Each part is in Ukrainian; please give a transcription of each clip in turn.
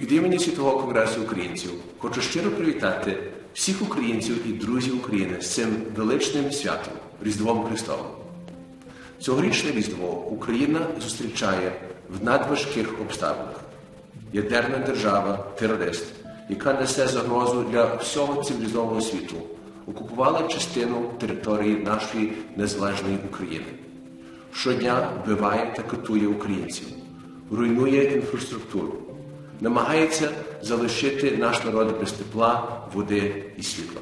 Від імені Світового Конгресу українців хочу щиро привітати всіх українців і друзів України з цим величним святом Різдвом Христовим. Цьогорічне Різдво Україна зустрічає в надважких обставинах. Ядерна держава, терорист, яка несе загрозу для всього цивілізованого світу, окупувала частину території нашої незалежної України. Щодня вбиває та катує українців, руйнує інфраструктуру, намагається залишити наш народ без тепла, води і світла.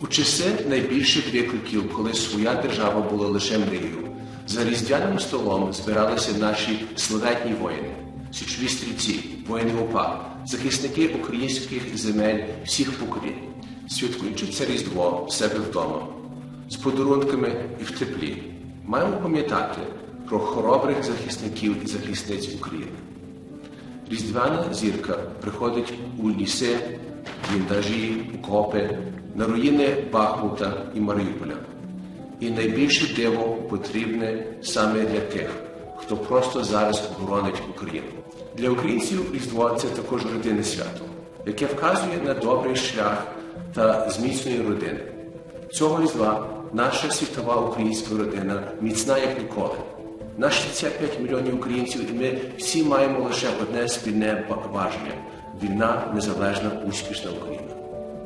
У часи найбільших викликів, коли своя держава була лише мрією, за різдвяним столом збиралися наші славетні воїни, січові стрільці, воїни ОПА, захисники українських земель всіх поколінь, святкуючи це Різдво в себе вдома, з подарунками і в теплі. Маємо пам'ятати про хоробрих захисників і захисниць України. Різдвяна зірка приходить у ліси, бліндажі, окопи, на руїни Бахмута і Маріуполя. І найбільше диво потрібне саме для тих, хто просто зараз боронить Україну. Для українців Різдво це також родинне свято, яке вказує на добрий шлях та зміцнює родини. Цього різдва наша світова українська родина міцна як ніколи. Наші 65 мільйонів українців, і ми всі маємо лише одне спільне бажання вільна, незалежна, успішна Україна.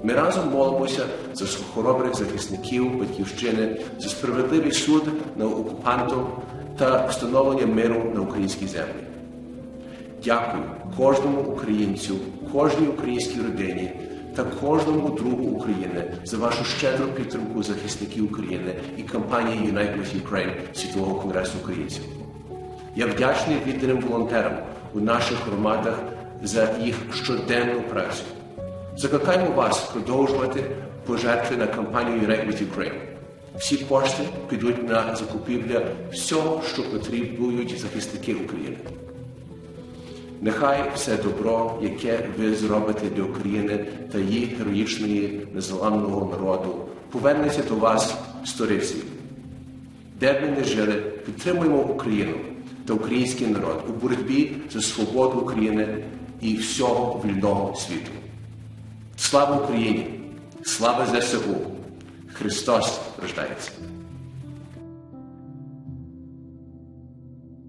Ми разом молимося за хоробрих захисників батьківщини, за справедливий суд над окупантом та встановлення миру на українській землі. Дякую кожному українцю, кожній українській родині та кожному другу України за вашу щедру підтримку захисників України і кампанії Unite with Ukraine Світового конгресу українців. Я вдячний відданим волонтерам у наших громадах за їх щоденну працю. Закликаємо вас продовжувати пожертви на кампанію Unite with Ukraine. Всі кошти підуть на закупівля всього, що потребують захисники України. Нехай все добро, яке ви зробите для України та її героїчної незламного народу, повернеться до вас сторицею. Де б ми не жили, підтримуємо Україну та український народ у боротьбі за свободу України і всього вільного світу. Слава Україні! Слава ЗСУ! Христос рождається!